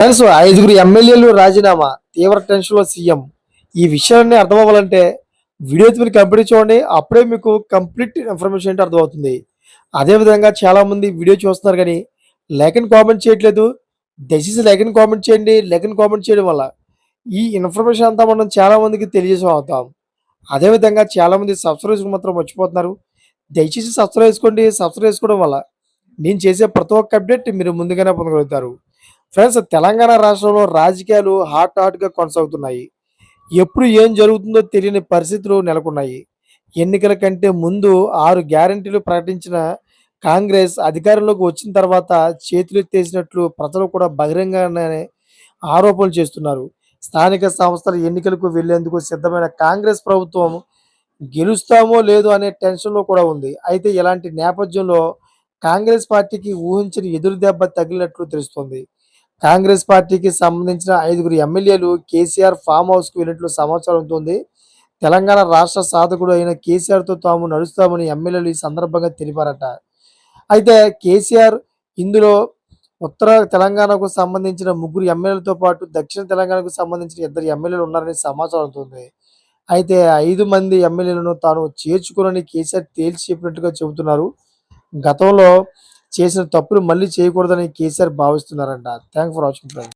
Friends ఐదుగురు ఎమ్మెల్యేలు రాజీనామా. తీవ్ర టెన్షన్లో సీఎం. ఈ విషయాన్ని అర్థం అవ్వాలంటే వీడియో మీరు కంప్లీట్ చూడండి. అప్పుడే మీకు కంప్లీట్ ఇన్ఫర్మేషన్ ఏంటో అర్థమవుతుంది. అదే విధంగా వీడియో చూస్తున్నారు కానీ లైక్ కామెంట్ చేయట్లేదు. దయచేసి లైక్ కామెంట్ చేయండి. లైక్ కామెంట్ చేయడం వల్ల ఈ ఇన్ఫర్మేషన్ అంతా మనం చాలామందికి తెలియజేసే అవుతాం. అదేవిధంగా చాలామంది సబ్స్క్రైబ్ మాత్రం మర్చిపోతున్నారు. దయచేసి సబ్స్క్రైబ్ చేసుకోండి. సబ్స్క్రైబ్ చేసుకోవడం వల్ల నేను చేసే ప్రతి ఒక్క అప్డేట్ మీరు ముందుగానే పొందగలుగుతారు. ఫ్రెండ్స్ తెలంగాణ రాష్ట్రంలో రాజకీయాలు హాట్ హాట్గా కొనసాగుతున్నాయి. ఎప్పుడు ఏం జరుగుతుందో తెలియని పరిస్థితులు నెలకొన్నాయి. ఎన్నికల కంటే ముందు ఆరు గ్యారంటీలు ప్రకటించిన కాంగ్రెస్ అధికారంలోకి వచ్చిన తర్వాత చేతులెత్తేసినట్లు ప్రజలు కూడా బహిరంగంగానే ఆరోపణలు చేస్తున్నారు. స్థానిక సంస్థల ఎన్నికలకు వెళ్ళేందుకు సిద్ధమైన కాంగ్రెస్ ప్రభుత్వం గెలుస్తామో లేదో అనే టెన్షన్లో కూడా ఉంది. అయితే ఇలాంటి నేపథ్యంలో కాంగ్రెస్ పార్టీకి ఊహించిన ఎదురు దెబ్బ తగిలినట్లు తెలుస్తోంది. కాంగ్రెస్ పార్టీకి సంబంధించిన ఐదుగురు ఎమ్మెల్యేలు కేసీఆర్ ఫామ్ హౌస్కు వెళ్ళినట్లు సమాచారం ఉంటుంది తెలంగాణ రాష్ట్ర సాధకుడు అయిన కేసీఆర్తో తాము నడుస్తామని ఎమ్మెల్యేలు ఈ సందర్భంగా తెలిపారట. అయితే కేసీఆర్ ఇందులో ఉత్తర తెలంగాణకు సంబంధించిన ముగ్గురు ఎమ్మెల్యేలతో పాటు దక్షిణ తెలంగాణకు సంబంధించిన ఇద్దరు ఎమ్మెల్యేలు ఉన్నారని సమాచారం అవుతుంది అయితే ఐదు మంది ఎమ్మెల్యేలను తాను చేర్చుకునని కేసీఆర్ తేల్చి చెప్పినట్టుగా చెబుతున్నారు. గతంలో చేసిన తప్పులు మళ్ళీ చేయకూడదని KCR భావిస్తున్నారంట. Thank for watching friend